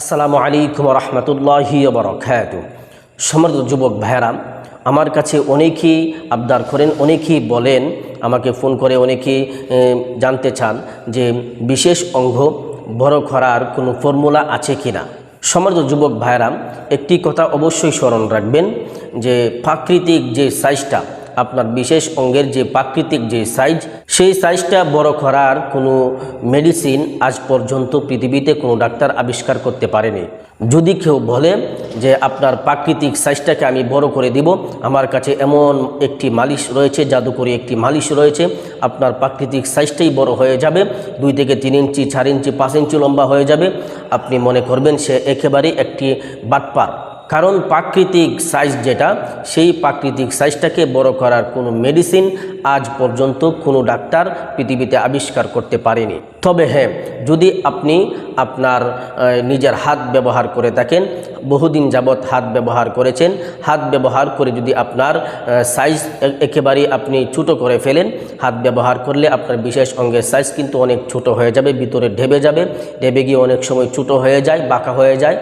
আসসালামু আলাইকুম রহমতুল্লাহি বরকাত। সমর্থ যুবক ভাইরা আমার কাছে অনেকেই আবদার করেন, অনেকেই বলেন, আমাকে ফোন করে অনেকেই জানতে চান যে বিশেষ অঙ্গ বড় করার কোনো ফর্মুলা আছে কি না সমর্থ যুবক ভাইরা একটি কথা অবশ্যই স্মরণ রাখবেন যে প্রাকৃতিক যে সাইজটা আপনার বিশেষ অঙ্গের যে প্রাকৃতিক যে সাইজ, সেই সাইজটা বড় করার কোনো মেডিসিন আজ পর্যন্ত পৃথিবীতে কোনো ডাক্তার আবিষ্কার করতে পারেনি। যদি কেউ বলে যে আপনার প্রাকৃতিক সাইজটাকে আমি বড় করে দিব, আমার কাছে এমন একটি মালিশ রয়েছে, জাদুকরি একটি মালিশ রয়েছে, আপনার প্রাকৃতিক সাইজটাই বড় হয়ে যাবে, দুই থেকে তিন ইঞ্চি, চার ইঞ্চি, পাঁচ ইঞ্চি লম্বা হয়ে যাবে, আপনি মনে করবেন সে একেবারেই একটি বাটপার। কারণ প্রাকৃতিক সাইজ যেটা, সেই প্রাকৃতিক সাইজটাকে বড় করার কোনো মেডিসিন আজ পর্যন্ত কোনো ডাক্তার পৃথিবীতে আবিষ্কার করতে পারেনি। তবে হ্যাঁ যদি আপনি আপনার নিজের হাত ব্যবহার করে থাকেন, বহুদিন যাবৎ হাত ব্যবহার করেছেন, হাত ব্যবহার করে যদি আপনার সাইজ একেবারেই আপনি ছোটো করে ফেলেন, হাত ব্যবহার করলে আপনার বিশেষ অঙ্গের সাইজ কিন্তু অনেক ছোট হয়ে যাবে, ভিতরে ঢেবে যাবে, ঢেবে গিয়ে অনেক সময় ছোটো হয়ে যায়, বাঁকা হয়ে যায়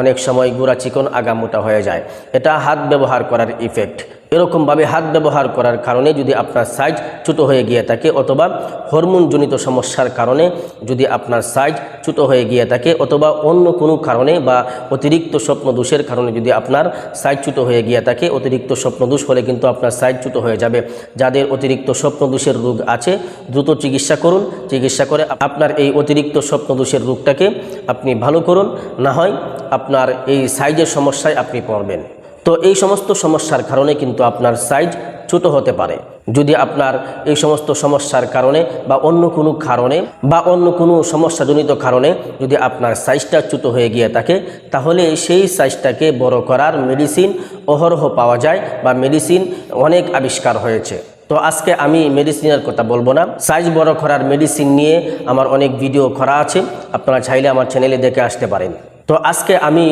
অনেক সময় গুঁড়া চিকন আগামোটা হয়ে যায়। এটা হাত ব্যবহার করার ইফেক্ট এরকমভাবে হাত ব্যবহার করার কারণে যদি আপনার সাইজ ছোটো হয়ে গিয়ে থাকে অথবা হরমোনজনিত সমস্যার কারণে যদি আপনার সাইজ ছোটো হয়ে গিয়ে থাকে অথবা অন্য কোনো কারণে বা অতিরিক্ত স্বপ্নদোষের কারণে যদি আপনার সাইজ ছোটো হয়ে গিয়ে থাকে, অতিরিক্ত স্বপ্নদোষ হলে কিন্তু আপনার সাইজ ছোটো হয়ে যাবে। যাদের অতিরিক্ত স্বপ্নদোষের রোগ আছে, দ্রুত চিকিৎসা করুন। চিকিৎসা করে আপনার এই অতিরিক্ত স্বপ্নদোষের রোগটাকে আপনি ভালো করুন। না হয় আপনার এই সাইজের সমস্যায় আপনি পড়বেন। তো এই সমস্ত সমস্যার কারণে কিন্তু আপনার সাইজ ছোট হতে পারে। যদি আপনার এই সমস্ত সমস্যার কারণে বা অন্য কোনো কারণে বা অন্য কোনো সমস্যাজনিত কারণে যদি আপনার সাইজটা ছোট হয়ে গিয়ে থাকে, তাহলে সেই সাইজটাকে বড় করার মেডিসিন অহরহ পাওয়া যায় বা মেডিসিন অনেক আবিষ্কার হয়েছে। তো আজকে আমি মেডিসিনের কথা বলব না। সাইজ বড় করার মেডিসিন নিয়ে আমার অনেক ভিডিও করা আছে। আপনারা চাইলে আমার চ্যানেলে দেখে আসতে পারেন। তো আজকে আমি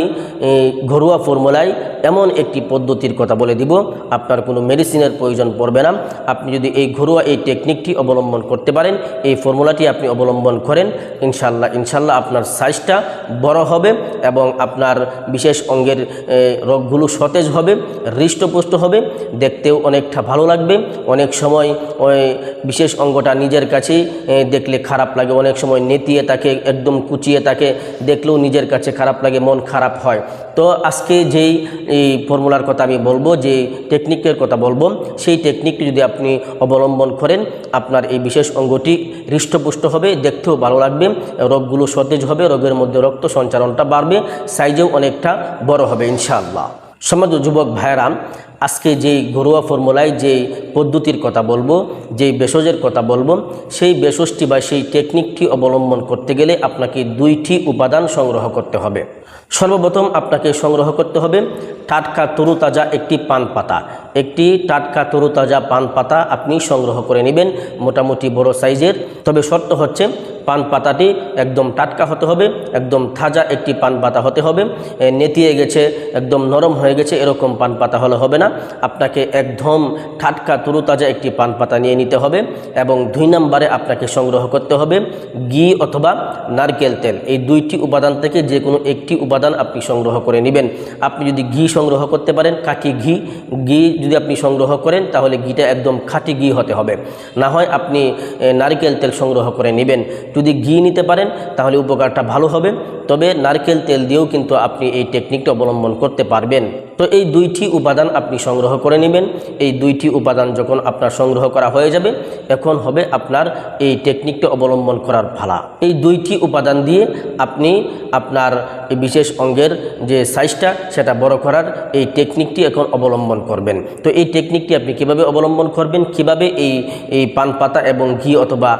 ঘরোয়া ফর্মুলায় এমন একটি পদ্ধতির কথা বলে দিব। আপনার কোনো মেডিসিনের প্রয়োজন পড়বে না। আপনি যদি এই ঘরোয়া এই টেকনিকটি অবলম্বন করতে পারেন, এই ফর্মুলাটি আপনি অবলম্বন করেন ইনশাল্লাহ ইনশাল্লাহ আপনার সাইজটা বড় হবে এবং আপনার বিশেষ অঙ্গের রোগগুলো সতেজ হবে, হৃষ্টপুষ্ট হবে, দেখতেও অনেকটা ভালো লাগবে। অনেক সময়, ওই বিশেষ অঙ্গটা নিজের কাছেই দেখলে খারাপ লাগে। অনেক সময় নেতিয়ে তাকে, একদম কুচিয়ে তাকে, দেখলেও নিজের কাছে খারাপ লাগে, মন খারাপ হয়। তো আজকে যেই, এই ফর্মুলার কথা আমি বলব, যে টেকনিকের কথা বলব, সেই টেকনিকটি যদি আপনি অবলম্বন করেন, আপনার এই বিশেষ অঙ্গটি হৃষ্টপুষ্ট হবে, দেখতেও ভালো লাগবে, রোগগুলো সতেজ হবে, রোগের মধ্যে রক্ত সঞ্চালনটা বাড়বে সাইজেও অনেকটা বড় হবে, ইনশাআল্লাহ। সমাজ যুবক ভাইরা আজকে যেই ঘরোয়া ফর্মুলায় যেই পদ্ধতির কথা বলব যেই ভেষজের কথা বলব, সেই ভেষজটি বা সেই টেকনিকটি অবলম্বন করতে গেলে আপনাকে দুইটি উপাদান সংগ্রহ করতে হবে। সর্বপ্রথম আপনাকে সংগ্রহ করতে হবে টাটকা তরুতাজা একটি পান পাতা। একটি টাটকা তরুতাজা পান পাতা আপনি সংগ্রহ করে নেবেন মোটামুটি বড় সাইজের। তবে শর্ত হচ্ছে পান পাতাটি একদম টাটকা হতে হবে, একদম তাজা একটি পান পাতা হতে হবে। নেতিয়ে গেছে, একদম নরম হয়ে গেছে, এরকম পান পাতা হলে হবে না। আপনাকে একদম টাটকা তরুতাজা একটি পান পাতা নিয়ে নিতে হবে এবং দুই নম্বরে আপনাকে সংগ্রহ করতে হবে ঘি অথবা নারকেল তেল। এই দুইটি উপাদান থেকে যে কোনো একটি উপাদান আপনি সংগ্রহ করে নেবেন। আপনি যদি ঘি সংগ্রহ করতে পারেন কাকি ঘি ঘি যদি আপনি সংগ্রহ করেন, তাহলে ঘিটা একদম খাঁটি ঘি হতে হবে। না হয় আপনি নারকেল তেল সংগ্রহ করে নেবেন। যদি ঘি নিতে পারেন, তাহলে উপকারটা ভালো হবে। তবে নারকেল তেল দিয়েও কিন্তু আপনি এই টেকনিকটা অবলম্বন করতে পারবেন। তো এই দুইটি উপাদান আপনি সংগ্রহ করে নেবেন। এই দুইটি উপাদান যখন আপনার সংগ্রহ করা হয়ে যাবে, এখন হবে আপনার এই টেকনিকটা অবলম্বন করার ফালা এই দুইটি উপাদান দিয়ে আপনি আপনার বিশেষ অঙ্গের যে সাইজটা, সেটা বড় করার এই টেকনিকটি এখন অবলম্বন করবেন। তো এই টেকনিকটি আপনি কীভাবে অবলম্বন করবেন? কীভাবে এই এই পান পাতা এবং ঘি অথবা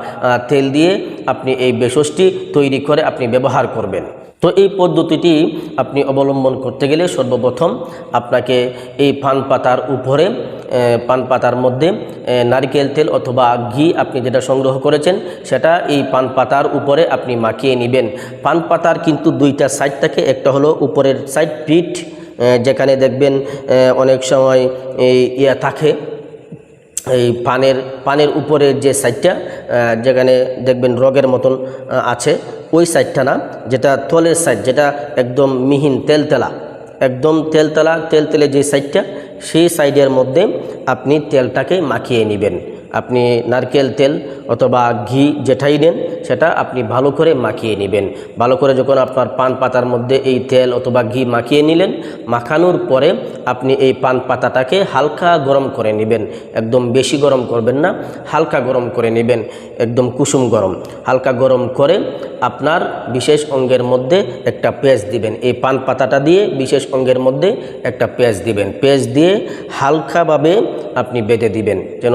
তেল দিয়ে আপনি এই বেসসটি তৈরি করে আপনি ব্যবহার করবেন? তো এই পদ্ধতিটি আপনি অবলম্বন করতে গেলে সর্বপ্রথম আপনাকে এই পান পাতার উপরে পান পাতার মধ্যে নারকেল তেল অথবা ঘি আপনি যেটা সংগ্রহ করেছেন, সেটা এই পান পাতার উপরে আপনি মাখিয়ে নেবেন। পান পাতার কিন্তু দুইটা সাইড থাকে, একটা হলো উপরের সাইড পিঠ যেখানে দেখবেন অনেক সময় ইয়া থাকে এই পানের পানের উপরে যে সাইডটা যেখানে দেখবেন রগের মতন আছে, ওই সাইডটা না, যেটা তলের সাইড যেটা একদম মিহিন তেলতেলা, একদম তেলতেলা, তেলতেলে যে সাইডটা সেই সাইডের মধ্যে আপনি তেলটাকে মাখিয়ে নেবেন। আপনি নারকেল তেল অথবা ঘি যেটাই নেন, সেটা আপনি ভালো করে মাখিয়ে নেবেন। ভালো করে যখন আপনার পান পাতার মধ্যে এই তেল অথবা ঘি মাখিয়ে নিলেন, মাখানোর পরে আপনি এই পান পাতাটাকে হালকা গরম করে নেবেন। একদম বেশি গরম করবেন না, হালকা গরম করে নেবেন। একদম কুসুম গরম। হালকা গরম করে আপনার বিশেষ অঙ্গের মধ্যে একটা পেঁয়াজ দিবেন। এই পান পাতাটা দিয়ে বিশেষ অঙ্গের মধ্যে একটা পেঁয়াজ দিবেন। পেঁয়াজ দিয়ে হালকাভাবে আপনি বেঁধে দিবেন। যেন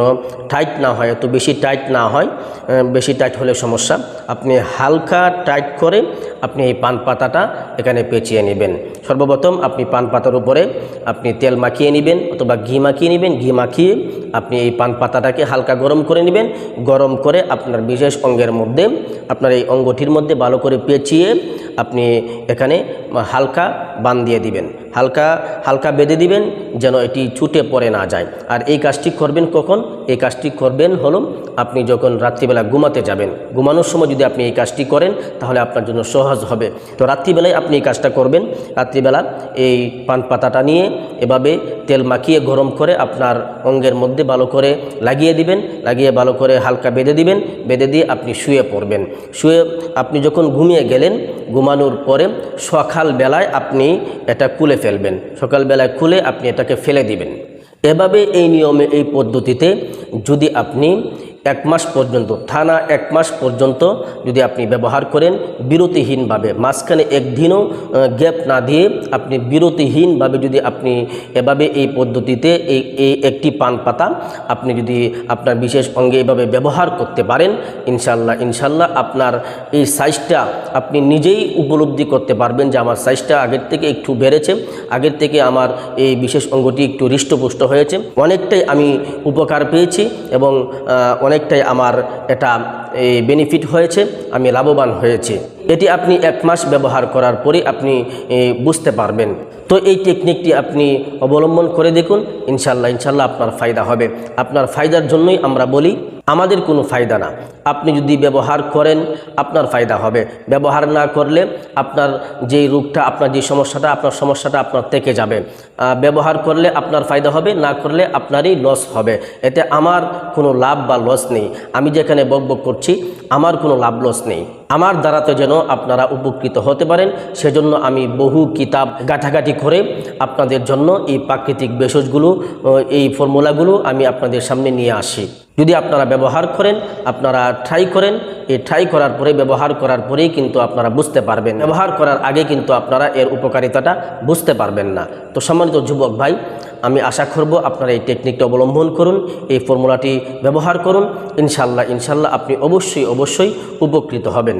টাইট না হয়, এত বেশি টাইট না হয় বেশি টাইট হলে সমস্যা। আপনি হালকা টাইট করে আপনি এই পান পাতাটা এখানে পেঁচিয়ে নেবেন। সর্বপ্রথম আপনি পান পাতার উপরে আপনি তেল মাখিয়ে নেবেন অথবা ঘি মাখিয়ে নেবেন। ঘি মাখিয়ে আপনি এই পান পাতাটাকে হালকা গরম করে নেবেন। গরম করে আপনার বিশেষ অঙ্গের মধ্যে, আপনার এই অঙ্গটির মধ্যে ভালো করে পেঁচিয়ে আপনি এখানে হালকা বান দিয়ে দিবেন। হালকা হালকা বেঁধে দিবেন যেন এটি ছুটে পড়ে না যায়। আর এই কাজটি করবেন কখন? এই কাজটি করবেন হলো আপনি যখন রাত্রিবেলা ঘুমাতে যাবেন, ঘুমানোর সময় যদি আপনি এই কাজটি করেন, তাহলে আপনার জন্য সহজ হবে। তো রাত্রিবেলায় আপনি এই কাজটা করবেন। রাত্রিবেলা এই পান পাতাটা নিয়ে এভাবে তেল মাখিয়ে গরম করে আপনার অঙ্গের মধ্যে ভালো করে লাগিয়ে দিবেন, লাগিয়ে ভালো করে হালকা বেঁধে দিবেন, বেঁধে দিয়ে আপনি শুয়ে পড়বেন। শুয়ে আপনি যখন ঘুমিয়ে গেলেন, ঘুমানোর পরে সকাল বেলায় আপনি এটা খুলে ফেলবেন। সকালবেলায় খুলে আপনি এটাকে ফেলে দিবেন। এভাবে এই নিয়মে এই পদ্ধতিতে যদি আপনি এক মাস পর্যন্ত থানা এক মাস পর্যন্ত যদি আপনি ব্যবহার করেন বিরতিহীনভাবে মাঝখানে একদিনও গ্যাপ না দিয়ে আপনি বিরতিহীনভাবে যদি আপনি এভাবে এই পদ্ধতিতে এই এই একটি পান পাতা আপনি যদি আপনার বিশেষ অঙ্গে এভাবে ব্যবহার করতে পারেন ইনশাল্লাহ ইনশাল্লাহ আপনার এই সাইজটা আপনি নিজেই উপলব্ধি করতে পারবেন যে আমার সাইজটা আগের থেকে একটু বেড়েছে আগের থেকে আমার এই বিশেষ অঙ্গটি একটু হৃষ্টপুষ্ট হয়েছে। অনেকটাই আমি উপকার পেয়েছি এবং আহ, অনেকটাই আমার এটা এই বেনিফিট হয়েছে, আমি লাভবান হয়েছি। এটি আপনি এক মাস ব্যবহার করার পরে আপনি বুঝতে পারবেন। তো এই টেকনিকটি আপনি অবলম্বন করে দেখুন ইনশাল্লাহ ইনশাল্লাহ আপনার ফায়দা হবে। আপনার ফায়দার জন্যই আমরা বলি, আমাদের কোনো ফায়দা না। আপনি যদি ব্যবহার করেন, আপনার ফায়দা হবে। ব্যবহার না করলে আপনার যেই রোগটা, আপনার যে সমস্যাটা, আপনার সমস্যাটা আপনার থেকে যাবে। ব্যবহার করলে আপনার ফায়দা হবে, না করলে আপনারই লস হবে। এতে আমার কোনো লাভ বা লস নেই। আমি যেখানে বকবক করছি, আমার কোনো লাভ লস নেই। আমার দ্বারাতে যেন আপনারা উপকৃত হতে পারেন। সেজন্য আমি বহু কিতাব গাঁঠাগাঁঠি করে আপনাদের জন্য এই প্রাকৃতিক ভেষজগুলো এই ফর্মুলাগুলো আমি আপনাদের সামনে নিয়ে আসি। যদি আপনারা ব্যবহার করেন, আপনারা ট্রাই করেন, এই ট্রাই করার পরে, ব্যবহার করার পরেই কিন্তু আপনারা বুঝতে পারবেন। ব্যবহার করার আগে কিন্তু আপনারা এর উপকারিতাটা বুঝতে পারবেন না। তো সম্মানিত যুবক ভাই আমি আশা করব আপনারা এই টেকনিকটা অবলম্বন করুন, এই ফর্মুলাটি ব্যবহার করুন। ইনশাল্লাহ ইনশাল্লাহ আপনি অবশ্যই অবশ্যই উপকৃত হবেন।